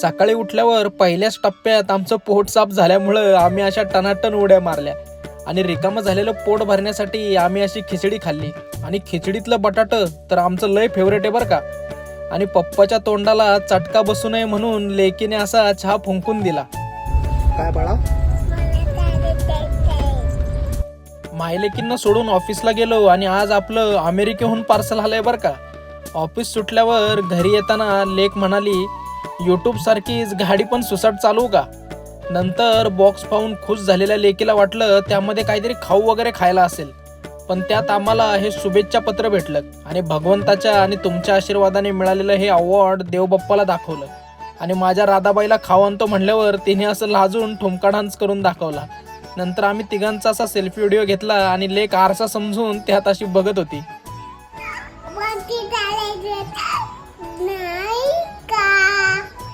सकाळी उठल्यावर पहिल्याच टप्प्यात आमचं पोट साफ झाल्यामुळं आम्ही अशा टनाटन उड्या मारल्या. आणि रिकामं झालेलं पोट भरण्यासाठी आम्ही अशी खिचडी खाल्ली. आणि खिचडीतलं बटाट तर आमचं लय फेवरेट आहे बरं का. आणि पप्पाच्या तोंडाला चटका बसू नये म्हणून लेकीने असा चहा फुंकून दिला. काय बाळा? मायलेकींना सोडून ऑफिसला गेलो आणि आज आपलं अमेरिकेहून पार्सल आलंय बरं का. ऑफिस सुटल्यावर घरी येताना लेक म्हणाली यूट्यूब सारखीच गाडी पण सुसाट चालवू का? नंतर बॉक्स पाहून खुश झालेल्या लेकीला वाटलं त्यामध्ये काहीतरी खाऊ वगैरे खायला असेल. पण त्यात आम्हाला हे शुभेच्छा पत्र भेटलं आणि भगवंताच्या आणि तुमच्या आशीर्वादाने मिळालेलं हे अवॉर्ड देवबाप्पाला दाखवलं. आणि माझ्या राधाबाईला खाऊ आणतो म्हणल्यावर तिने असं लाजून ठुमका डान्स करून दाखवला. नंतर आम्ही तिघांचा असा सेल्फी व्हिडिओ घेतला आणि लेक आरसा समजून त्यात अशी बघत होती.